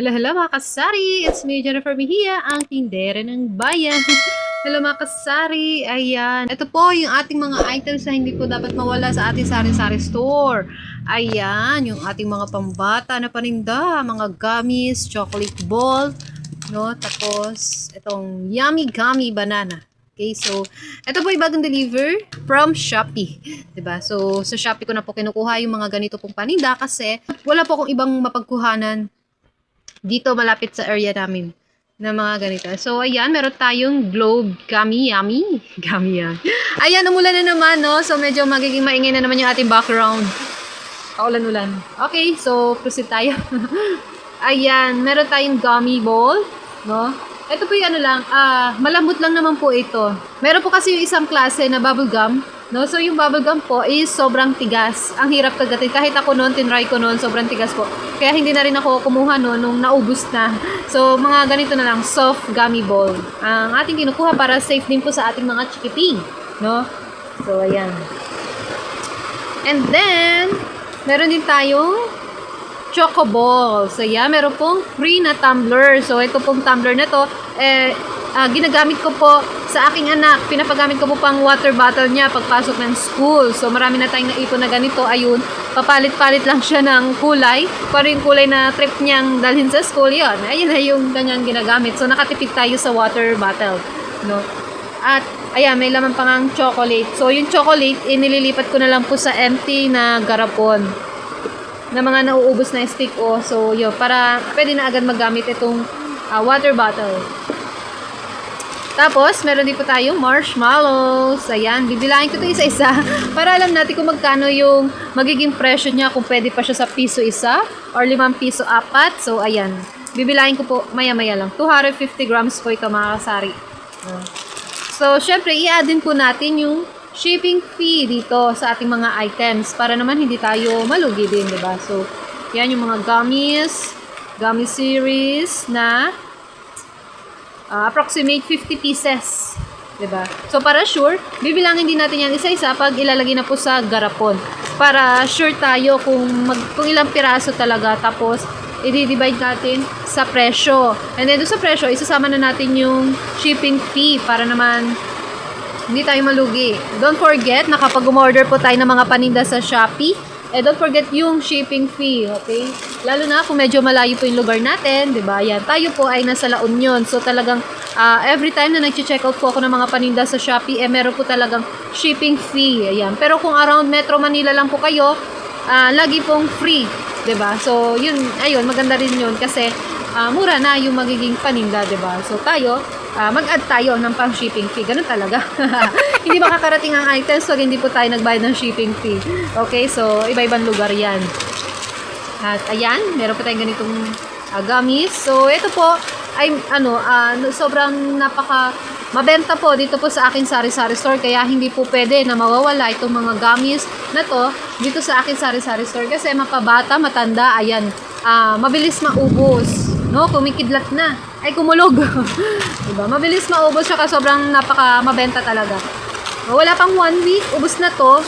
Hello, hello mga kasari! It's me, Jennifer Mejia, ang tindere ng bayan. hello mga kasari! Ayan. Ito po yung ating mga items na hindi po dapat mawala sa ating sari-sari store. Ayan, yung ating mga pambata na paninda, mga gummies, chocolate ball, no? Tapos, itong yummy gummy banana. Okay, so, ito po yung bagong deliver from Shopee. ba So, sa Shopee ko na po kinukuha yung mga ganito pong paninda kasi wala po akong ibang mapagkuhanan dito malapit sa area namin na mga ganito. So, ayan, meron tayong globe gummy yummy. Gummy yan. Ayan, umulan na naman, no? So, medyo magiging maingay na naman yung ating background. Kaulan-ulan. Okay, so, proceed tayo. ayan, meron tayong gummy ball, no? Ito po yung ano lang, ah, malambot lang naman po ito. Meron po kasi yung isang klase na bubble gum, no? So, yung bubble gum po is sobrang tigas. Ang hirap kagatin. Kahit ako noon, tinry ko noon, sobrang tigas po. Kaya hindi na rin ako kumuha noon nung naubos na. So, mga ganito na lang, soft gummy ball. Ang ating kinukuha para safe din po sa ating mga chikiting, no? So, ayan. And then, meron din tayong Choco Ball. So, yeah, meron pong free na tumbler. So, ito pong tumbler na to, eh, ah, ginagamit ko po sa aking anak. Pinapagamit ko po pang water bottle niya pagpasok ng school. So, marami na tayong naipon na ganito. Ayun, papalit-palit lang siya ng kulay. Para yung kulay na trip niyang dalhin sa school, yun. Ayun na yung kanyang ginagamit. So, nakatipid tayo sa water bottle. No? At, ayan, may laman pang ang chocolate. So, yung chocolate, inililipat ko na lang po sa empty na garapon na mga nauubos na stick o. So, yun, para pwede na agad magamit itong ah, water bottle. Tapos, meron din po tayong marshmallows. Ayan, bibilahin ko ito isa-isa para alam natin kung magkano yung magiging presyo niya kung pwede pa siya sa piso isa or limang piso apat. So, ayan. Bibilahin ko po maya-maya lang. 250 grams po ito mga kasari. So, syempre, i-add din po natin yung shipping fee dito sa ating mga items para naman hindi tayo malugi din, di ba? So, yan yung mga gummies, gummy series na ah, approximate 50 pieces. 'di ba? So para sure, bibilangin din natin yan isa-isa pag ilalagay na po sa garapon. Para sure tayo kung mag, kung ilang piraso talaga tapos i-divide natin sa presyo. And then sa presyo, isasama na natin yung shipping fee para naman hindi tayo malugi. Don't forget na kapag umorder po tayo ng mga paninda sa Shopee, eh don't forget yung shipping fee, okay? Lalo na kung medyo malayo po yung lugar natin, 'di ba? Yan, tayo po ay nasa La Union. So talagang ah, every time na nagche-check out po ako ng mga paninda sa Shopee, eh meron po talagang shipping fee. Ayan. Pero kung around Metro Manila lang po kayo, ah, lagi pong free, 'di ba? So, yun, ayun, maganda rin 'yun kasi ah, mura na yung magiging paninda, 'di ba? So tayo, ah, mag-add tayo ng pang shipping fee. Ganun talaga. hindi makakarating ang items pag hindi po tayo nagbayad ng shipping fee. Okay, so iba-ibang lugar 'yan. At ayan, meron po tayong ganitong ah, gummies. So ito po ay ano, ah, sobrang napaka mabenta po dito po sa aking sari-sari store kaya hindi po pwede na mawawala itong mga gummies na to dito sa aking sari-sari store kasi mapabata, matanda, ayan, ah, mabilis maubos. No, kumikidlat na. Ay, kumulog. diba? Mabilis maubos siya sobrang napaka mabenta talaga. Wala pang one week, ubos na to.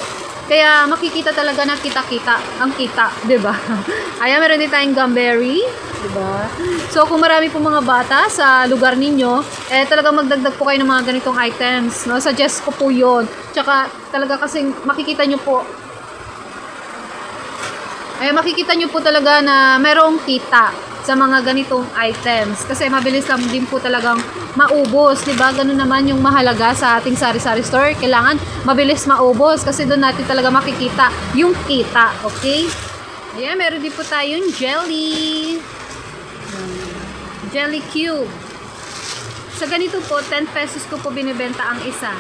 Kaya makikita talaga na kita-kita ang kita, 'di ba? Ayan, meron din tayong gumberry, 'di ba? So kung marami po mga bata sa lugar ninyo, eh talagang magdagdag po kayo ng mga ganitong items, no? Suggest ko po 'yon. Tsaka talaga kasi makikita nyo po eh makikita nyo po talaga na merong kita sa mga ganitong items kasi mabilis lang din po talagang maubos, 'di ba? Ganun naman yung mahalaga sa ating sari-sari store. Kailangan mabilis maubos kasi doon natin talaga makikita yung kita, okay? Ayan, meron din po tayong jelly. Jelly cube. Sa ganito po, 10 pesos ko po binibenta ang isa.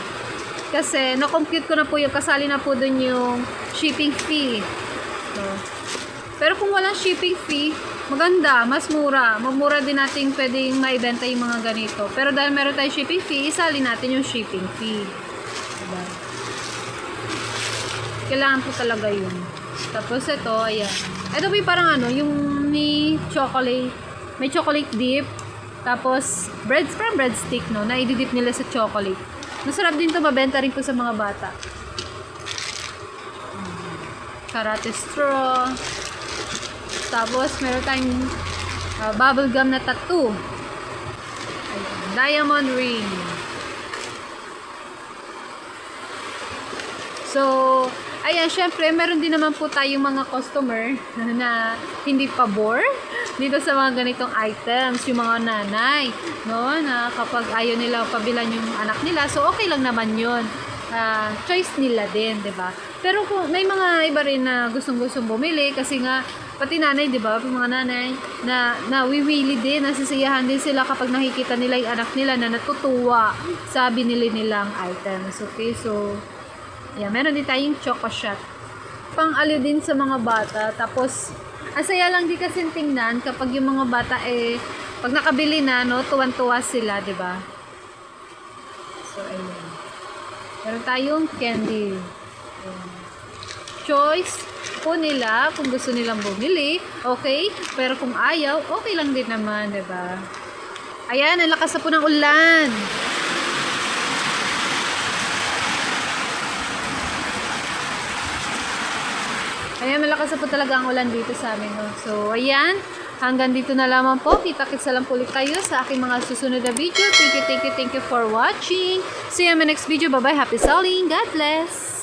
Kasi na-compute ko na po yung kasali na po doon yung shipping fee. So, pero kung walang shipping fee, maganda, mas mura. Mamura din natin pwedeng maibenta yung mga ganito. Pero dahil meron tayong shipping fee, isali natin yung shipping fee. Diba? Kailangan po talaga yun. Tapos ito, ayan. Ito po yung parang ano, yung may chocolate. May chocolate dip. Tapos, bread, parang breadstick, no? Na ididip nila sa chocolate. Masarap din to mabenta rin po sa mga bata. Karate straw. Tapos, meron tayong ah, bubble gum na tattoo. Diamond ring. So, ayan, syempre, meron din naman po tayong mga customer na hindi pabor dito sa mga ganitong items, yung mga nanay, no, na kapag ayaw nila pabilan yung anak nila, so okay lang naman yun. Ah, choice nila din, 'di ba? Pero kung may mga iba rin na gustong-gustong bumili kasi nga pati nanay, 'di ba? Yung mga nanay na nawiwili din, nasisiyahan din sila kapag nakikita nila yung anak nila na natutuwa sa binili nilang items. Okay, so Yeah, meron din tayong choco shot. Pang aliw din sa mga bata. Tapos, asaya lang di kasi tingnan kapag yung mga bata eh, pag nakabili na, no, tuwan-tuwa sila, di ba? So, ayun. Meron tayong candy. Ayan. Choice po nila kung gusto nilang bumili. Okay? Pero kung ayaw, okay lang din naman, di ba? Ayan, ang lakas na po ng ulan. Ayan, malakas na po talaga ang ulan dito sa amin. No? So, ayan. Hanggang dito na lamang po. Kita-kits na lang po ulit kayo sa aking mga susunod na video. Thank you, thank you, thank you for watching. See you in my next video. Bye-bye. Happy selling. God bless.